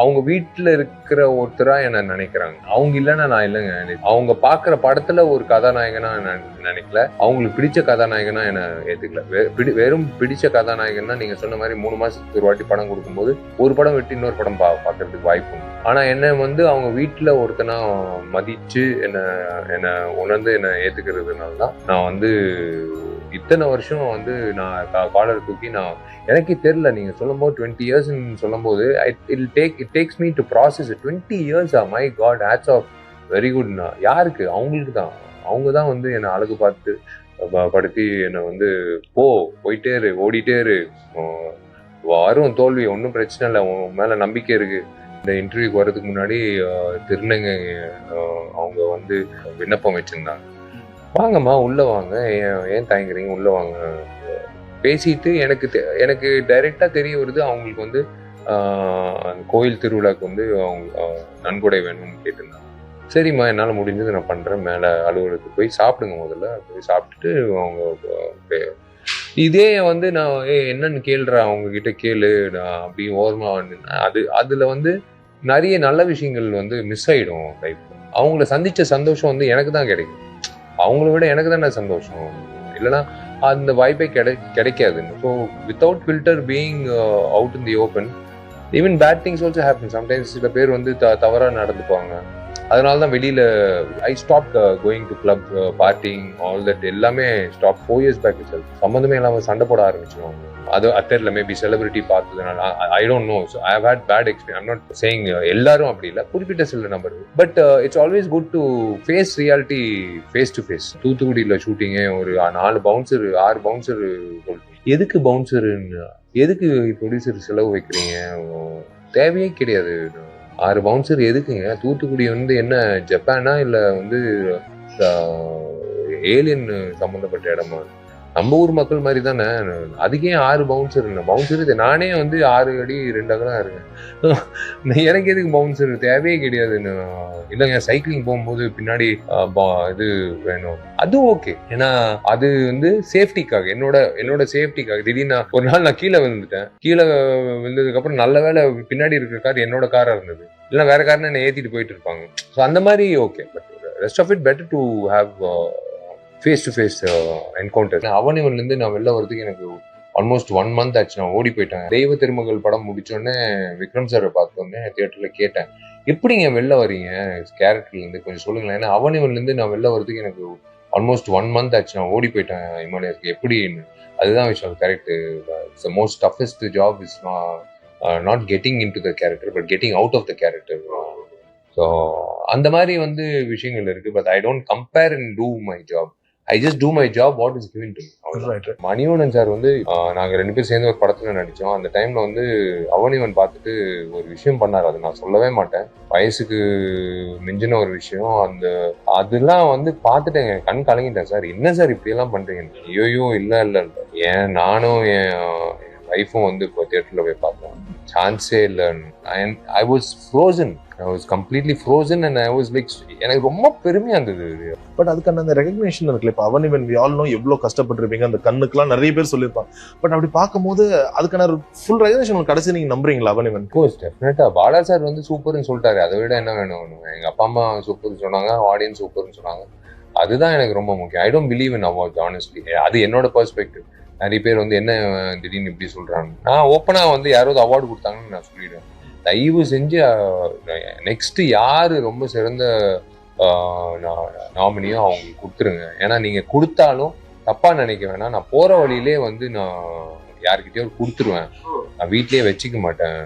அவங்க வீட்டில் இருக்கிற ஒருத்தராக என்ன நினைக்கிறாங்க? அவங்க இல்லைன்னா நான் இல்லைங்க. அவங்க பார்க்குற படத்தில் ஒரு கதாநாயகனா நான் நினைக்கல. அவங்களுக்கு பிடிச்ச கதாநாயகனா என்ன ஏற்றுக்கல வெ- பிடி- வெறும் பிடிச்ச கதாநாயகன்னா நீங்கள் சொன்ன மாதிரி மூணு மாதத்துக்கு ஒரு வாட்டி படம் கொடுக்கும்போது ஒரு படம் விட்டு இன்னொரு படம் பா பார்க்கறதுக்கு வாய்ப்பு உண்டு. ஆனா என்ன வந்து அவங்க வீட்டில் ஒருத்தனா மதித்து என்னை என்னை உணர்ந்து என்னை ஏற்றுக்கிறதுனால தான் நான் வந்து இத்தனை வருஷம் வந்து நான் காலர் தூக்கி நான் எனக்கே தெரியல நீங்கள் சொல்லும்போது டுவெண்ட்டி இயர்ஸ்ன்னு சொல்லும்போது it take it takes me to process twenty years ah my God hats off very குட்னா யாருக்கு? அவங்களுக்கு தான். அவங்க தான் வந்து என்னை அழகு பார்த்து ப- படுத்தி என்னை வந்து போ போயிட்டே இரு ஓடிட்டே இரு. வரும் தோல்வி ஒன்றும் பிரச்சனை இல்லை. உன் மேலே நம்பிக்கை இருக்குது இந்த இன்டர்வியூக்கு வர்றதுக்கு முன்னாடி திருநங்கை அவங்க வந்து விண்ணப்பம் வச்சுருந்தாங்க. வாங்கம்மா உள்ள வாங்க. ஏன் ஏன் தயங்குறீங்க? உள்ள வாங்க. பேசிட்டு எனக்கு தெ- எனக்கு டைரெக்டா தெரிய வருது அவங்களுக்கு வந்து கோயில் திருவிழாக்கு வந்து அவங்க நன்கொடை வேணும்னு கேட்டிருந்தாங்க. சரிம்மா என்னால் முடிஞ்சது நான் பண்ணுறேன் மேலே அலுவலகத்துக்கு போய் சாப்பிடுங்க முதல்ல. போய் சாப்பிட்டுட்டு அவங்க பே- இதே வந்து நான் ஏ என்னன்னு கேளுறா அவங்கக்கிட்ட கேளு. நான் அப்படி ஓரமாக வந்து அது அதில் வந்து நிறைய நல்ல விஷயங்கள் வந்து மிஸ் ஆகிடும் லைஃப் அவங்கள சந்தித்த சந்தோஷம் வந்து எனக்கு தான் கிடைக்கும். அவங்கள விட எனக்கு தானே சந்தோஷம். இல்லைன்னா அந்த வாய்ப்பே கிடை கிடைக்காது. So without filter being out in the open even bad things also happen sometimes சில பேர் வந்து த தவறாக நடந்துப்பாங்க அதனால தான் வெளியில் I stop going to club partying all that எல்லாமே ஸ்டாப் ஃபோர் இயர்ஸ் பேக் சம்மந்தமே இல்லாமல் சண்டை போட ஆரம்பிச்சிருவாங்க. அது தெரியல மேபி செலிபிரிட்டி பார்த்ததுனால I don't know so I had bad experience not saying எல்லாரும் அப்படி இல்லை. குறிப்பிட்ட சில number but it's always good to face reality face to face தூத்துக்குடியில் ஷூட்டிங்கே ஒரு நாலு பவுன்சர் ஆறு பவுன்சர் எதுக்கு பவுன்சருன்னு எதுக்கு ப்ரொடியூசர் செலவு வைக்கிறீங்க? தேவையே கிடையாது. ஆறு பவுன்சர் எதுக்குங்க? தூத்துக்குடி வந்து என்ன ஜப்பானா இல்லை வந்து uh, ஏலியன் சம்மந்தப்பட்ட இடமா? நம்ம ஊர் மக்கள் மாதிரி தானே? அதுக்கே ஆறு பவுன்சர் பவுன்சர் இது நானே வந்து ஆறு அடி ரெண்டு அகலாம் இருக்கேன். எனக்கு எதுக்கு பவுன்சர் தேவையே கிடையாது. இல்லைங்க சைக்கிளிங் போகும்போது பின்னாடி பா- இது வேணும். அது ஓகே ஏன்னா அது வந்து சேஃப்டிக்காக என்னோட என்னோட சேஃப்டிக்காக திடீர்னு ஒரு நாள் நான் கீழே விழுந்துட்டேன். கீழே விழுந்ததுக்கு அப்புறம் நல்ல வேளை பின்னாடி இருக்கிற கார் என்னோட காரா இருந்தது. இல்லைன்னா வேற காரணம் என்னை ஏத்திட்டு போயிட்டு இருப்பாங்க. ஸோ அந்த மாதிரி okay but rest of it better to have face to face encounter அவனிவன்லேருந்து நான் வெளில வரதுக்கு எனக்கு ஆல்மோஸ்ட் ஒன் மந்த் ஆச்சு. நான் ஓடி போயிட்டேன். தெய்வ திருமகள் படம் முடிச்சோடனே விக்ரம் சாரை பார்த்தோன்னே தியேட்டரில் கேட்டேன். எப்படிங்க வெளில வரீங்க? கேரக்டர்லேருந்து கொஞ்சம் சொல்லுங்களேன். ஏன்னா அவனிவன்லேருந்து நான் வெளில வரதுக்கு எனக்கு ஆல்மோஸ்ட் ஒன் மந்த் ஆச்சு. நான் ஓடி போயிட்டேன் இமாலயாஸ்க்கு எப்படின்னு? அதுதான் விஷயம். Correct it's most toughest job is not getting into the character but getting out of the character so அந்த மாதிரி வந்து விஷயங்கள் இருக்குது but I don't compare and do my job I just do my job what is given to. Manivannan sir வந்து ah, நாங்க ரெண்டு பேரும் சேர்ந்து ஒரு படத்துல நடிச்சோம். அந்த டைம்ல வந்து அவனிவன் பார்த்துட்டு ஒரு விஷயம் பண்ணாரு. அது நான் சொல்லவே மாட்டேன். வயசுக்கு மிஞ்சின ஒரு விஷயம். அந்த அதெல்லாம் வந்து பார்த்துட்டேங்க கண் கலங்கிட்டேன் சார். என்ன சார் இப்படி எல்லாம் பண்றீங்க? ஐயோ இல்ல இல்ல இல்ல. ஏன் நானும் என் ஒய்ஃபும் வந்து இப்போ தியேட்டர்ல போய் பார்த்தோம். சான்ஸே இல்லை I was frozen I was completely frozen and I was like எனக்கு ரொம்ப பெருமையா இருந்தது. பட் அதுக்கான அந்த ரெகக்னேஷன் இருக்குல்ல இப்போ அவன் இவன் ஆல் நோ எவ்வளோ கஷ்டப்பட்டிருப்பீங்க அந்த கண்ணுக்குலாம் நிறைய பேர் சொல்லியிருப்பாங்க. பட் அப்படி பார்க்கும்போது அதுக்கான ஃபுல் ரெகக்னேஷன் கடைசி நீங்க நம்புறீங்களா அவன் இவன் கோர்ஸ் டெஃபினட்டா பாலா சார் வந்து சூப்பர்னு சொல்லிட்டாரு. அதை விட என்ன வேணும்? எங்க அப்பா அம்மா சூப்பர்னு சொன்னாங்க ஆடியன்ஸ் சூப்பர்னு சொன்னாங்க. அதுதான் எனக்கு ரொம்ப முக்கியம். I don't believe in award honestly அது என்னோட பெர்ஸ்பெக்டிவ் நிறைய பேர் வந்து என்ன திடீர்னு இப்படி சொல்றாங்க. நான் ஓப்பனா வந்து யாராவது அவார்டு கொடுத்தாங்கன்னு நான் சொல்லிடுவேன். தயவு செஞ்சு நெக்ஸ்ட் யாரு ரொம்ப சிறந்த நாமினியோ அவங்களுக்கு கொடுத்துருங்க. ஏன்னா நீங்க கொடுத்தாலும் தப்பா நினைக்க வேணாம். நான் போற வழியிலே வந்து நான் யாருக்கிட்டயோ கொடுத்துருவேன். நான் வீட்லயே வச்சுக்க மாட்டேன்.